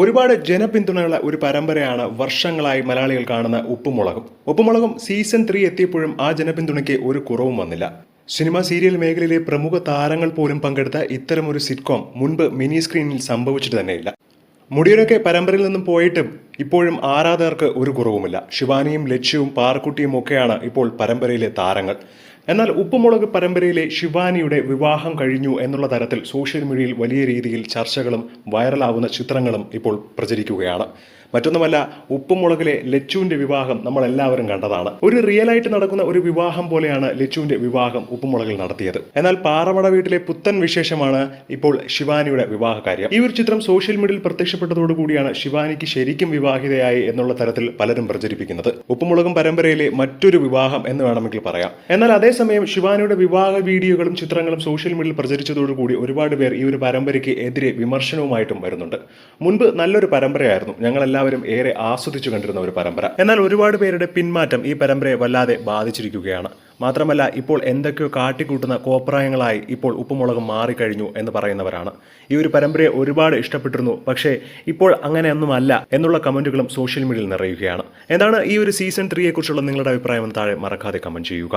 ഒരുപാട് ജനപിന്തുണയുള്ള ഒരു പരമ്പരയാണ് വർഷങ്ങളായി മലയാളികൾ കാണുന്ന ഉപ്പുമുളകും. ഉപ്പുമുളകും സീസൺ ത്രീ എത്തിയപ്പോഴും ആ ജനപിന്തുണയ്ക്ക് ഒരു കുറവും വന്നില്ല. സിനിമ സീരിയൽ മേഖലയിലെ പ്രമുഖ താരങ്ങൾ പോലും പങ്കെടുത്ത ഇത്തരമൊരു സിറ്റ്കോം മുൻപ് മിനി സ്ക്രീനിൽ സംഭവിച്ചിട്ട് തന്നെയില്ല. മുടിയൊക്കെ പരമ്പരയിൽ നിന്നും പോയിട്ടും ഇപ്പോഴും ആരാധകർക്ക് ഒരു കുറവുമില്ല. ശിവാനിയും ലക്ഷ്യവും പാറക്കുട്ടിയും ഒക്കെയാണ് ഇപ്പോൾ പരമ്പരയിലെ താരങ്ങൾ. എന്നാൽ ഉപ്പുമുളക് പരമ്പരയിലെ ശിവാനിയുടെ വിവാഹം കഴിഞ്ഞു എന്നുള്ള തരത്തിൽ സോഷ്യൽ മീഡിയയിൽ വലിയ രീതിയിൽ ചർച്ചകളും വൈറലാവുന്ന ചിത്രങ്ങളും ഇപ്പോൾ പ്രചരിക്കുകയാണ്. മറ്റൊന്നുമല്ല ഉപ്പുമുളകിലെ ലച്ചുവിന്റെ വിവാഹം നമ്മൾ എല്ലാവരും കണ്ടതാണ്. ഒരു റിയൽ ആയിട്ട് നടക്കുന്ന ഒരു വിവാഹം പോലെയാണ് ലച്ചുവിന്റെ വിവാഹം ഉപ്പുമുളകിൽ നടത്തിയത്. എന്നാൽ പാറമട വീട്ടിലെ പുത്തൻ വിശേഷമാണ് ഇപ്പോൾ ശിവാനിയുടെ വിവാഹ കാര്യം ഈ ഒരു ചിത്രം സോഷ്യൽ മീഡിയയിൽ പ്രത്യക്ഷപ്പെട്ടതോടുകൂടിയാണ് ശിവാനിക്ക് ശരിക്കും വിവാഹിതയായി എന്നുള്ള തരത്തിൽ പലരും പ്രചരിപ്പിക്കുന്നത്. ഉപ്പുമുളകും പരമ്പരയിലെ മറ്റൊരു വിവാഹം എന്ന് വേണമെങ്കിൽ പറയാം. എന്നാൽ അതേസമയം ശിവാനിയുടെ വിവാഹ വീഡിയോകളും ചിത്രങ്ങളും സോഷ്യൽ മീഡിയയിൽ പ്രചരിച്ചതോടുകൂടി ഒരുപാട് പേർ ഈ ഒരു പരമ്പരയ്ക്ക് എതിരെ വിമർശനവുമായിട്ടും വരുന്നുണ്ട്. മുൻപ് നല്ലൊരു പരമ്പരയായിരുന്നു. ഞങ്ങൾ എല്ലാവരും ഏറെ ആസ്വദിച്ചു കണ്ടിരുന്ന ഒരു പരമ്പര. എന്നാൽ ഒരുപാട് പേരുടെ പിന്മാറ്റം ഈ പരമ്പരയെ വല്ലാതെ ബാധിച്ചിരിക്കുകയാണ്. മാത്രമല്ല ഇപ്പോൾ എന്തൊക്കെയോ കാട്ടിക്കൂട്ടുന്ന കോപ്രായങ്ങളായി ഇപ്പോൾ ഉപ്പുമുളക് മാറിക്കഴിഞ്ഞു എന്ന് പറയുന്നവരാണ്. ഈ ഒരു പരമ്പരയെ ഒരുപാട് ഇഷ്ടപ്പെട്ടിരുന്നു പക്ഷേ ഇപ്പോൾ അങ്ങനെയൊന്നുമല്ല എന്നുള്ള കമന്റുകളും സോഷ്യൽ മീഡിയയിൽ നിറയുകയാണ്. എന്താണ് ഈ ഒരു സീസൺ ത്രീയെക്കുറിച്ചുള്ള നിങ്ങളുടെ അഭിപ്രായം താഴെ മറക്കാതെ കമന്റ് ചെയ്യുക.